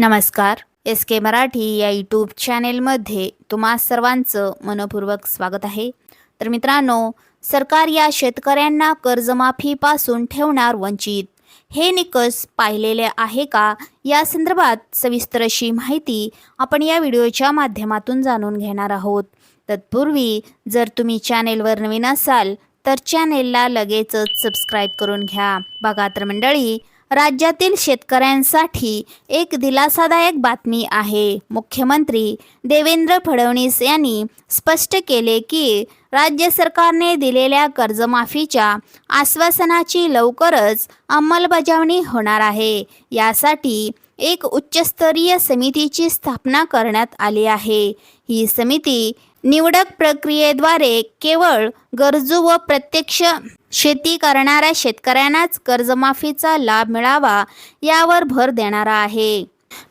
नमस्कार. एस के मराठी या यूट्यूब चॅनेलमध्ये तुम्हा सर्वांचं मनपूर्वक स्वागत आहे. तर मित्रांनो सरकार या शेतकऱ्यांना कर्जमाफीपासून ठेवणार वंचित हे निकष पाहिलेले आहे का? या संदर्भात सविस्तर अशी माहिती आपण या व्हिडिओच्या माध्यमातून जाणून घेणार आहोत. तत्पूर्वी जर तुम्ही चॅनेलवर नवीन असाल तर चॅनेलला लगेचच सबस्क्राईब करून घ्या. बघा तर मंडळी राज्यातील शेतकऱ्यांसाठी एक दिलासादायक बातमी आहे. मुख्यमंत्री देवेंद्र फडणवीस यांनी स्पष्ट केले की राज्य सरकारने दिलेल्या कर्जमाफीच्या आश्वासनाची लवकरच अंमलबजावणी होणार आहे. यासाठी एक उच्चस्तरीय समितीची स्थापना करण्यात आली आहे. ही समिती निवडक प्रक्रियेद्वारे केवळ गरजू व प्रत्यक्ष शेती करणाऱ्या शेतकऱ्यांनाच कर्जमाफीचा लाभ मिळावा यावर भर देणारा आहे.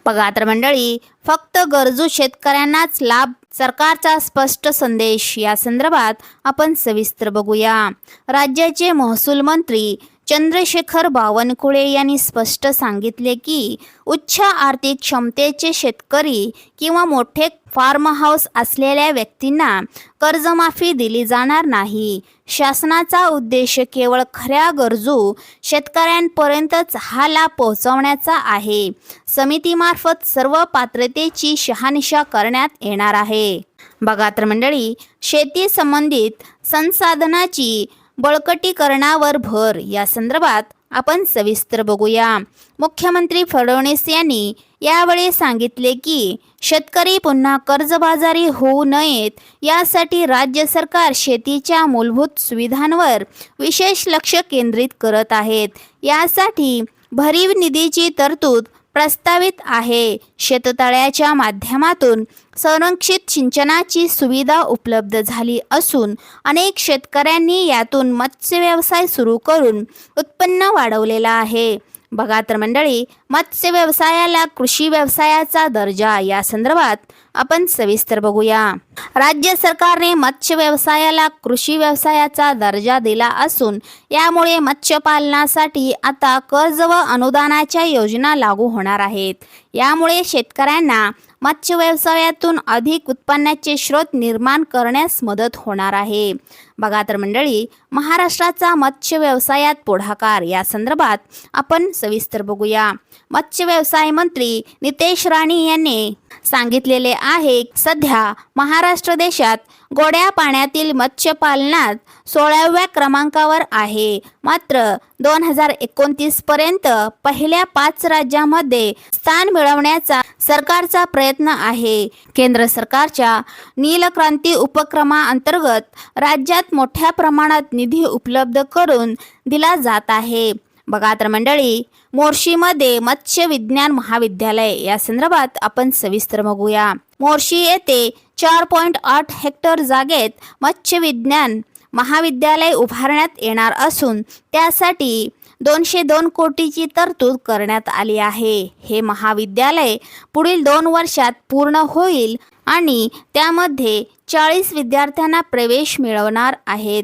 पगात्र मंडळी फक्त गरजू शेतकऱ्यांनाच लाभ सरकारचा स्पष्ट संदेश या संदर्भात आपण सविस्तर बघूया. राज्याचे महसूल मंत्री चंद्रशेखर बावनकुळे यांनी स्पष्ट सांगितले की उच्च आर्थिक क्षमतेचे शेतकरी किंवा मोठे फार्म हाऊस असलेल्या व्यक्तींना कर्जमाफी दिली जाणार नाही. शासनाचा उद्देश केवळ खऱ्या गरजू शेतकऱ्यांपर्यंतच हा लाभ पोहोचवण्याचा आहे. समितीमार्फत सर्व पात्रतेची शहानिशा करण्यात येणार आहे. बघा तर मंडळी शेती संबंधित संसाधनाची बळकटीकरणावर भर. या संदर्भात आपण सविस्तर बघूया. मुख्यमंत्री फडणवीस यांनी यावेळी सांगितले की शेतकरी पुन्हा कर्जबाजारी होऊ नयेत. यासाठी राज्य सरकार शेतीच्या मूलभूत सुविधांवर विशेष लक्ष केंद्रित करत आहेत. यासाठी भरीव निधीची तरतूद प्रस्तावित आहे. शेततळ्याच्या माध्यमातून संरक्षित सिंचनाची सुविधा उपलब्ध झाली असून अनेक शेतकऱ्यांनी यातून मत्स्य व्यवसाय सुरू करून उत्पन्न वाढवलेला आहे. बघा तर मंडळी मत्स्य व्यवसायाला कृषी व्यवसायाचा दर्जा या संदर्भात आपण सविस्तर बघूया. राज्य सरकारने मत्स्य व्यवसायाला कृषी व्यवसायाचा दर्जा दिला असून यामुळे मत्स्यपालनासाठी आता कर्ज व अनुदानाच्या योजना लागू होणार आहेत. यामुळे शेतकऱ्यांना मत्स्य व्यवसायातून अधिक उत्पन्नाचे स्रोत निर्माण करण्यास मदत होणार आहे. बघा तर मंडळी महाराष्ट्राचा मत्स्य व्यवसायात पुढाकार. या संदर्भात आपण सविस्तर बघूया. मत्स्य व्यवसाय मंत्री नितेश राणे यांनी सांगितलेले आहे. सध्या महाराष्ट्र देशात गोड्या पाण्यातील मत्स्यपालनात सोळाव्या क्रमांकावर आहे. मात्र दोन हजार एकोणतीस पर्यंत पहिल्या पाच राज्यामध्ये स्थान मिळवण्याचा सरकारचा प्रयत्न आहे. केंद्र सरकारच्या नीलक्रांती उपक्रमाअंतर्गत राज्यात मोठ्या प्रमाणात निधी उपलब्ध करून दिला जात आहे. बघा तर मंडळी मोर्शीमध्ये मत्स्य विज्ञान महाविद्यालय. या संदर्भात आपण सविस्तर बघूया. मोर्शी येथे चार पॉईंट आठ हेक्टर जागेत मत्स्य विज्ञान महाविद्यालय उभारण्यात येणार असून त्यासाठी दोनशे दोन कोटीची तरतूद करण्यात आली आहे. हे महाविद्यालय पुढील दोन वर्षात पूर्ण होईल आणि त्यामध्ये चाळीस विद्यार्थ्यांना प्रवेश मिळवणार आहेत.